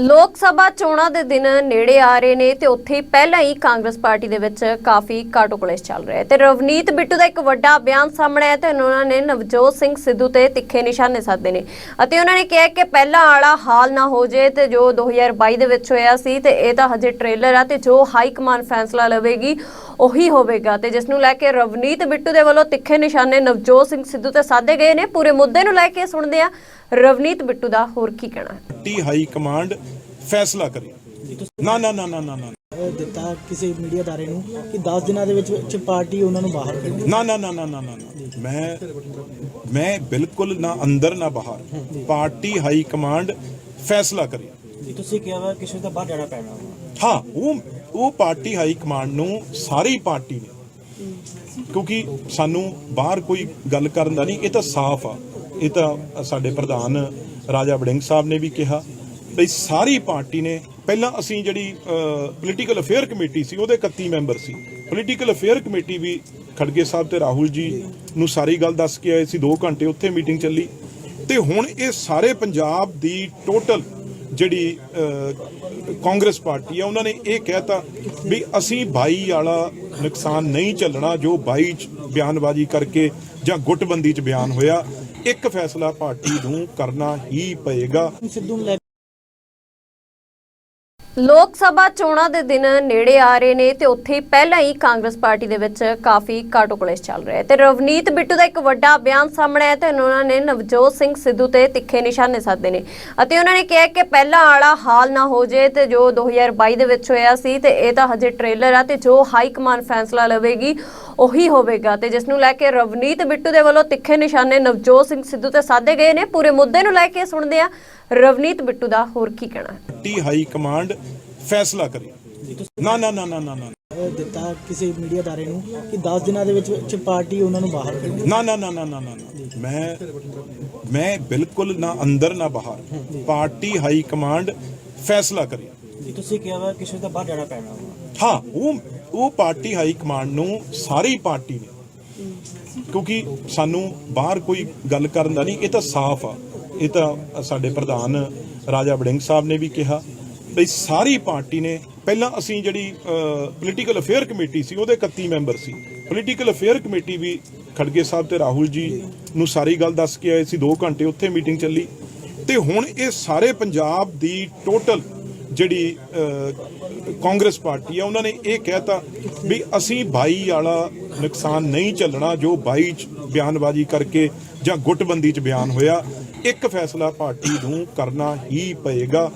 ਲੋਕ ਸਭਾ ਚੋਣਾਂ ਦੇ ਦਿਨ ਨੇੜੇ ਆ ਰਹੇ ਨੇ ਤੇ ਉੱਥੇ ਪਹਿਲਾਂ ਹੀ ਕਾਂਗਰਸ ਪਾਰਟੀ ਦੇ ਵਿੱਚ ਕਾਫੀ ਕਾਟੋ ਕਲੇਸ਼ ਚੱਲ ਰਿਹਾ ਹੈ। ਤੇ ਰਵਨੀਤ ਬਿੱਟੂ ਦਾ ਇੱਕ ਵੱਡਾ ਬਿਆਨ ਸਾਹਮਣੇ ਆਇਆ ਤੇ ਉਹਨਾਂ ਨੇ ਨਵਜੋਤ ਸਿੰਘ ਸਿੱਧੂ ਤੇ ਤਿੱਖੇ ਨਿਸ਼ਾਨੇ ਸਾਧੇ ਨੇ। ਅਤੇ ਉਹਨਾਂ ਨੇ ਕਿਹਾ ਕਿ ਪਹਿਲਾਂ ਆਲਾ ਹਾਲ ਨਾ ਹੋ ਜੇ ਤੇ ਜੋ 2022 ਦੇ ਵਿੱਚ ਹੋਇਆ ਸੀ ਤੇ ਇਹ ਤਾਂ ਹਜੇ ਟ੍ਰੇਲਰ ਆ ਤੇ ਜੋ ਹਾਈ ਕਮਾਂਡ ਫੈਸਲਾ ਲਵੇਗੀ ਉਹੀ ਹੋਵੇਗਾ। ਤੇ ਜਿਸ ਨੂੰ ਲੈ ਕੇ ਰਵਨੀਤ ਬਿੱਟੂ ਦੇ ਵੱਲੋਂ ਤਿੱਖੇ ਨਿਸ਼ਾਨੇ ਨਵਜੋਤ ਸਿੰਘ ਸਿੱਧੂ ਤੇ ਸਾਧੇ ਗਏ ਨੇ। ਪੂਰੇ ਮੁੱਦੇ ਨੂੰ ਲੈ ਕੇ ਸੁਣਦੇ ਆ ਰਵਨੀਤ ਬਿੱਟੂ ਦਾ ਹੋਰ ਕੀ ਕਹਿਣਾ ਹੈ? ਪਾਰਟੀ ਹਾਈ ਕਮਾਂਡ ਫੈਸਲਾ ਕਰੇ। ਨਾ ਨਾ ਨਾ ਨਾ ਨਾ ਨਾ। ਦਿੱਤਾ ਕਿਸੇ ਮੀਡੀਆ ਅਦਾਰੇ ਨੂੰ ਕਿ 10 ਦਿਨਾਂ ਦੇ ਵਿੱਚ ਵਿੱਚ ਪਾਰਟੀ ਉਹਨਾਂ ਨੂੰ ਬਾਹਰ ਕੱਢੇ। ਨਾ ਨਾ ਨਾ ਨਾ ਨਾ ਨਾ ਨਾ। ਮੈਂ ਮੈਂ ਬਿਲਕੁਲ ਨਾ ਅੰਦਰ ਨਾ ਬਾਹਰ। ਪਾਰਟੀ ਹਾਈ ਕਮਾਂਡ ਫੈਸਲਾ ਕਰੇ। ਜੀ ਤੁਸੀਂ ਕਿਹਾ ਵਾ ਕਿਸੇ ਦਾ ਬਾਹਰ ਜਾਣਾ ਪੈਣਾ ਵਾ। ਹਾਂ ਉਹ ਉਹ ਪਾਰਟੀ ਹਾਈ ਕਮਾਂਡ ਨੂੰ ਸਾਰੀ ਪਾਰਟੀ ਨੇ। ਕਿਉਂਕਿ ਸਾਨੂੰ ਬਾਹਰ ਕੋਈ ਗੱਲ ਕਰਨ ਦਾ ਨਹੀਂ ਇਹ ਤਾਂ ਸਾਫ਼ ਆ। ਇਹ ਤਾਂ ਸਾਡੇ ਪ੍ਰਧਾਨ ਰਾਜਾ ਵੜਿੰਗ ਸਾਹਿਬ ਨੇ ਵੀ ਕਿਹਾ ਬਈ ਸਾਰੀ ਪਾਰਟੀ ਨੇ, ਪਹਿਲਾਂ ਅਸੀਂ ਜਿਹੜੀ ਪੋਲੀਟੀਕਲ ਅਫੇਅਰ ਕਮੇਟੀ ਸੀ, ਉਹਦੇ 31 ਮੈਂਬਰ ਸੀ। ਪੋਲੀਟੀਕਲ ਅਫੇਅਰ ਕਮੇਟੀ ਵੀ ਖੜਗੇ ਸਾਹਿਬ ਤੇ ਰਾਹੁਲ ਜੀ ਨੂੰ ਸਾਰੀ ਗੱਲ ਦੱਸ ਕੇ ਆਏ ਸੀ 2 ਘੰਟੇ ਉੱਥੇ ਮੀਟਿੰਗ ਚੱਲੀ। ਤੇ ਹੁਣ ਇਹ ਸਾਰੇ ਪੰਜਾਬ ਦੀ ਟੋਟਲ ਜਿਹੜੀ ਕਾਂਗਰਸ ਪਾਰਟੀ ਆ, ਉਹਨਾਂ ਨੇ ਇਹ ਕਹਿਤਾ ਵੀ ਅਸੀਂ 22 ਵਾਲਾ ਨੁਕਸਾਨ ਨਹੀਂ ਚੱਲਣਾ ਜੋ 22 ਚ ਬਿਆਨਬਾਜ਼ੀ ਕਰਕੇ ਜਾਂ ਗੁੱਟਬੰਦੀ ਚ ਬਿਆਨ ਹੋਇਆ ਇੱਕ ਫੈਸਲਾ ਪਾਰਟੀ ਨੂੰ ਕਰਨਾ ਹੀ ਪਏਗਾ। ਸਿੱਧੂ ਨੂੰ ਲੈ ਲੋਕ ਸਭਾ ਚੋਣਾਂ ਦੇ ਦਿਨ ਨੇੜੇ ਆ ਰਹੇ ਨੇ ਤੇ ਉੱਥੇ ਪਹਿਲਾਂ ਹੀ ਕਾਂਗਰਸ ਪਾਰਟੀ ਦੇ ਵਿੱਚ ਕਾਫੀ ਕਾਟੋ ਚੱਲ ਰਿਹਾ ਹੈ। ਤੇ ਰਵਨੀਤ ਬਿੱਟੂ ਦਾ ਇੱਕ ਵੱਡਾ ਬਿਆਨ ਸਾਹਮਣੇ ਆਇਆ ਤੇ ਉਹਨਾਂ ਨੇ ਨਵਜੋਤ ਸਿੰਘ ਸਿੱਧੂ ਤੇ ਤਿੱਖੇ ਨਿਸ਼ਾਨੇ ਸਾਧੇ ਨੇ। ਅਤੇ ਉਹਨਾਂ ਨੇ ਕਿਹਾ ਕਿ ਪਹਿਲਾਂ ਵਾਲਾ ਹਾਲ ਨਾ ਹੋ ਜੇ ਤੇ ਜੋ 2022 ਦੇ ਵਿੱਚ ਹੋਇਆ ਸੀ ਤੇ ਇਹ ਤਾਂ ਹਜੇ ਟ੍ਰੇਲਰ ਆ ਤੇ ਜੋ ਹਾਈ ਕਮਾਂਡ ਫੈਸਲਾ ਲਵੇਗੀ ਉਹੀ ਹੋਵੇਗਾ ਤੇ ਜਿਸ ਨੂੰ ਲੈ ਕੇ ਰਵਨੀਤ ਬਿੱਟੂ ਦੇ ਵੱਲੋਂ ਤਿੱਖੇ ਨਿਸ਼ਾਨੇ ਨਵਜੋਤ ਸਿੰਘ ਸਿੱਧੂ ਤੇ ਸਾਧੇ ਗਏ ਨੇ ਪੂਰੇ ਮੁੱਦੇ ਨੂੰ ਲੈ ਕੇ ਸੁਣਦੇ ਆ ਰਵਨੀਤ ਬਿੱਟੂ ਦਾ ਹੋਰ ਕੀ ਕਹਿਣਾ ਹੈ। ਪਾਰਟੀ ਹਾਈ ਕਮਾਂਡ ਫੈਸਲਾ ਕਰੇ। ਨਾ ਨਾ ਨਾ ਨਾ ਨਾ ਨਾ। ਅਹ ਦਿੱਤਾ ਕਿਸੇ ਮੀਡੀਆ ਨੂੰ ਕਿ 10 ਦਿਨਾਂ ਦੇ ਵਿੱਚ ਵਿੱਚ ਪਾਰਟੀ ਉਹਨਾਂ ਨੂੰ ਬਾਹਰ ਕੱਢੇ। ਨਾ ਨਾ ਨਾ ਨਾ ਨਾ ਨਾ ਨਾ। ਮੈਂ ਮੈਂ ਬਿਲਕੁਲ ਨਾ ਅੰਦਰ ਨਾ ਬਾਹਰ। ਪਾਰਟੀ ਹਾਈ ਕਮਾਂਡ ਫੈਸਲਾ ਕਰੇ। ਜੀ ਤੁਸੀਂ ਕਿਹਾ ਵਾ ਕਿਸੇ ਦਾ ਬਾਹਰ ਜਾਣਾ ਪੈਣਾ ਵਾ। ਹਾਂ ਉਹ ਉਹ ਪਾਰਟੀ ਹਾਈ ਕਮਾਂਡ ਨੂੰ ਸਾਰੀ ਪਾਰਟੀ ਨੇ। ਕਿਉਂਕਿ ਸਾਨੂੰ ਬਾਹਰ ਕੋਈ ਗੱਲ ਕਰਨ ਦਾ ਨਹੀਂ, ਇਹ ਤਾਂ ਸਾਫ਼ ਆ। ਇਹ ਤਾਂ ਸਾਡੇ ਪ੍ਰਧਾਨ ਰਾਜਾ ਵੜਿੰਗ ਸਾਹਿਬ ਨੇ ਵੀ ਕਿਹਾ ਬਈ ਸਾਰੀ ਪਾਰਟੀ ਨੇ, ਪਹਿਲਾਂ ਅਸੀਂ ਜਿਹੜੀ ਪੋਲੀਟੀਕਲ ਅਫੇਅਰ ਕਮੇਟੀ ਸੀ, ਉਹਦੇ 31 ਮੈਂਬਰ ਸੀ। ਪੋਲੀਟੀਕਲ ਅਫੇਅਰ ਕਮੇਟੀ ਵੀ ਖੜਗੇ ਸਾਹਿਬ ਤੇ ਰਾਹੁਲ ਜੀ ਨੂੰ ਸਾਰੀ ਗੱਲ ਦੱਸ ਕੇ ਆਏ ਸੀ 2 ਘੰਟੇ ਉੱਥੇ ਮੀਟਿੰਗ ਚੱਲੀ। ਤੇ ਹੁਣ ਇਹ ਸਾਰੇ ਪੰਜਾਬ ਦੀ ਟੋਟਲ ਜਿਹੜੀ ਕਾਂਗਰਸ ਪਾਰਟੀ ਆ, ਉਹਨਾਂ ਨੇ ਇਹ ਕਹਿਤਾ ਵੀ ਅਸੀਂ 22 ਵਾਲਾ ਨੁਕਸਾਨ ਨਹੀਂ ਚੱਲਣਾ ਜੋ 22 ਚ ਬਿਆਨਬਾਜ਼ੀ ਕਰਕੇ ਜਾਂ ਗੁੱਟਬੰਦੀ ਚ ਬਿਆਨ ਹੋਇਆ, ਇੱਕ ਫੈਸਲਾ ਪਾਰਟੀ ਨੂੰ ਕਰਨਾ ਹੀ ਪਏਗਾ।